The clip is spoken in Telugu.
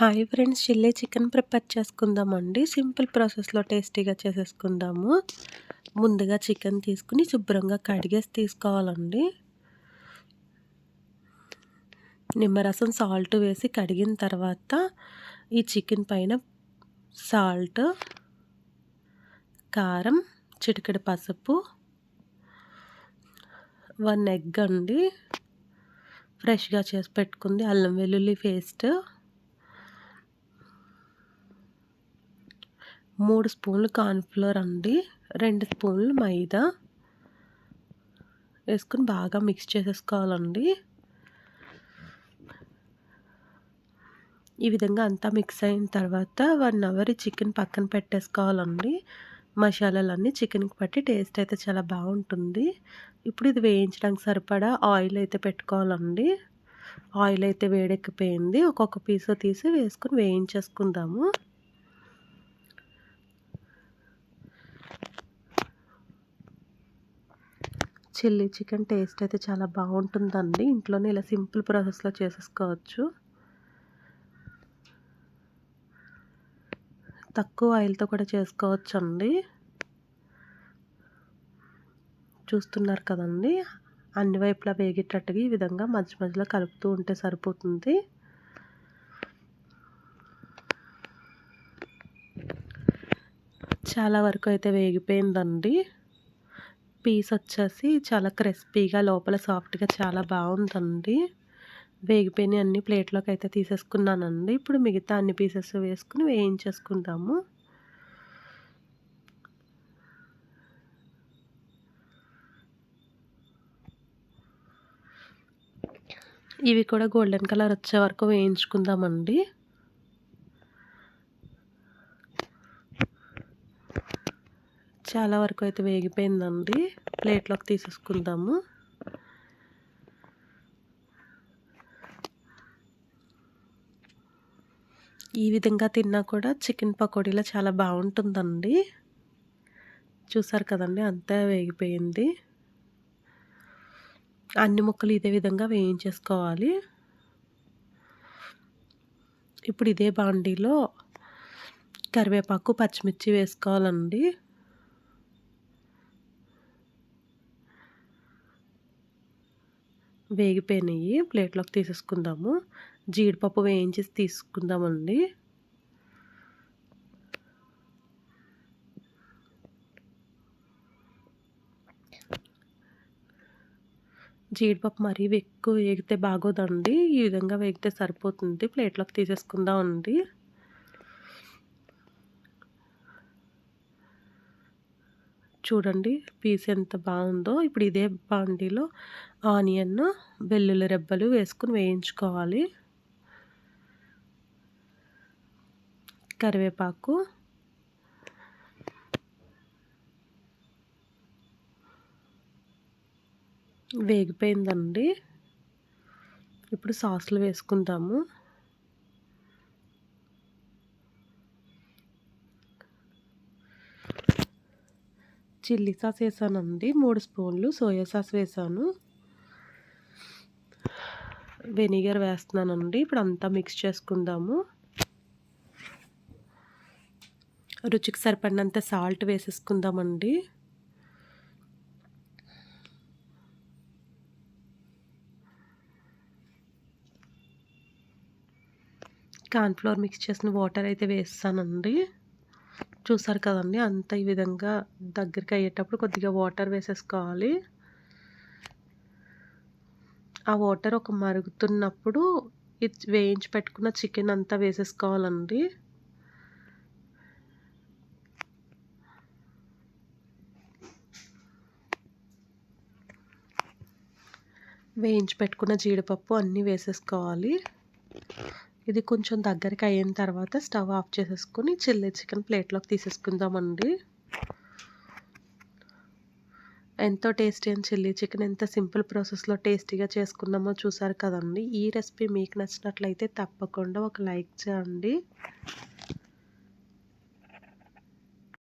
Hi friends chilli chicken prepare చేసుకుందామండి. సింపుల్ ప్రాసెస్లో టేస్టీగా చేసేసుకుందాము. ముందుగా చికెన్ తీసుకుని శుభ్రంగా కడిగేసి తీసుకోవాలండి. నిమ్మరసం సాల్ట్ వేసి కడిగిన తర్వాత ఈ చికెన్ పైన సాల్ట్ కారం చిటికెడు పసుపు వన్ ఎగ్ అండి. ఫ్రెష్గా చేసి పెట్టుకుంది అల్లం వెల్లుల్లి పేస్ట్. మూడు స్పూన్లు కార్న్ఫ్లోర్ అండి రెండు స్పూన్లు మైదా. వేసుకుని బాగా మిక్స్ చేసేసుకోవాలండి. ఈ విధంగా అంతా మిక్స్ అయిన తర్వాత వన్ అవర్ చికెన్ పక్కన పెట్టేసుకోవాలండి. మసాలాలన్నీ చికెన్కి పట్టి టేస్ట్ అయితే చాలా బాగుంటుంది. ఇప్పుడు ఇది వేయించడానికి సరిపడా ఆయిల్ అయితే పెట్టుకోవాలండి. ఆయిల్ అయితే వేడెక్కిపోయింది. ఒక్కొక్క పీస్ తీసి వేసుకుని వేయించేసుకుందాము. చిల్లీ చికెన్ టేస్ట్ అయితే చాలా బాగుంటుందండి. ఇంట్లోనే ఇలా సింపుల్ ప్రాసెస్లో చేసేసుకోవచ్చు. తక్కువ ఆయిల్తో కూడా చేసుకోవచ్చు అండి చూస్తున్నారు కదండి. అన్ని వైపులా వేగేటట్టుగా ఈ విధంగా మధ్య మధ్యలో కలుపుతూ ఉంటే సరిపోతుంది. చాలా వరకు అయితే వేగిపోయిందండి. పీస్ వచ్చేసి చాలా క్రిస్పీగా లోపల సాఫ్ట్గా చాలా బాగుందండి. వేగిపోయిన అన్ని ప్లేట్లోకి అయితే తీసేసుకున్నానండి. ఇప్పుడు మిగతా అన్ని పీసెస్ వేసుకుని వేయించేసుకుంటాము ఇవి కూడా గోల్డెన్ కలర్ వచ్చే వరకు వేయించుకుందామండి. చాలా వరకు అయితే వేగిపోయిందండి. ప్లేట్లోకి తీసేసుకుందాము. ఈ విధంగా తిన్నా కూడా చికెన్ పకోడీలో చాలా బాగుంటుందండి. చూసారు కదండి అంతా వేగిపోయింది. అన్ని ముక్కలు ఇదే విధంగా వేయించేసుకోవాలి. ఇప్పుడు ఇదే బాండీలో కరివేపాకు పచ్చిమిర్చి వేసుకోవాలండి. వేగిపోయినాయి. ప్లేట్లోకి తీసేసుకుందాము. జీడిపప్పు వేయించి తీసుకుందామండి. జీడిపప్పు మరీ ఎక్కువ వేగితే బాగోదండి. ఈ విధంగా వేగితే సరిపోతుంది. ప్లేట్లోకి తీసేసుకుందామండి. చూడండి పీస్ ఎంత బాగుందో. ఇప్పుడు ఇదే బాండీలో ఆనియన్ వెల్లుల్లి రెబ్బలు వేసుకుని వేయించుకోవాలి. కరివేపాకు. వేగిపోయిందండి. ఇప్పుడు సాస్లు వేసుకుందాము. చిల్లీ సాస్ వేసానండి. మూడు స్పూన్లు సోయా సాస్ వేసాను. వెనిగర్ వేస్తున్నానండి. ఇప్పుడు అంతా మిక్స్ చేసుకుందాము. రుచికి సరిపడినంత సాల్ట్ వేసేసుకుందామండి. కార్న్ఫ్లోర్ మిక్స్ చేసిన వాటర్ అయితే వేస్తానండి. చూసారు కదండి అంత ఈ విధంగా దగ్గరికి అయ్యేటప్పుడు కొద్దిగా వాటర్ వేసేసుకోవాలి. ఆ వాటర్ ఒక మరుగుతున్నప్పుడు వేయించి పెట్టుకున్న చికెన్ అంతా వేసేసుకోవాలండి. వేయించి పెట్టుకున్న జీడిపప్పు అన్నీ వేసేసుకోవాలి. ఇది కొంచెం దగ్గరికి అయిన తర్వాత స్టవ్ ఆఫ్ చేసేసుకొని చిల్లీ చికెన్ ప్లేట్లోకి తీసేసుకుందామండి. ఎంతో టేస్టీ అని చిల్లీ చికెన్ ఎంత సింపుల్ ప్రాసెస్లో టేస్టీగా చేసుకున్నామో చూసారు కదండి. ఈ రెసిపీ మీకు నచ్చినట్లయితే తప్పకుండా ఒక లైక్ చేయండి.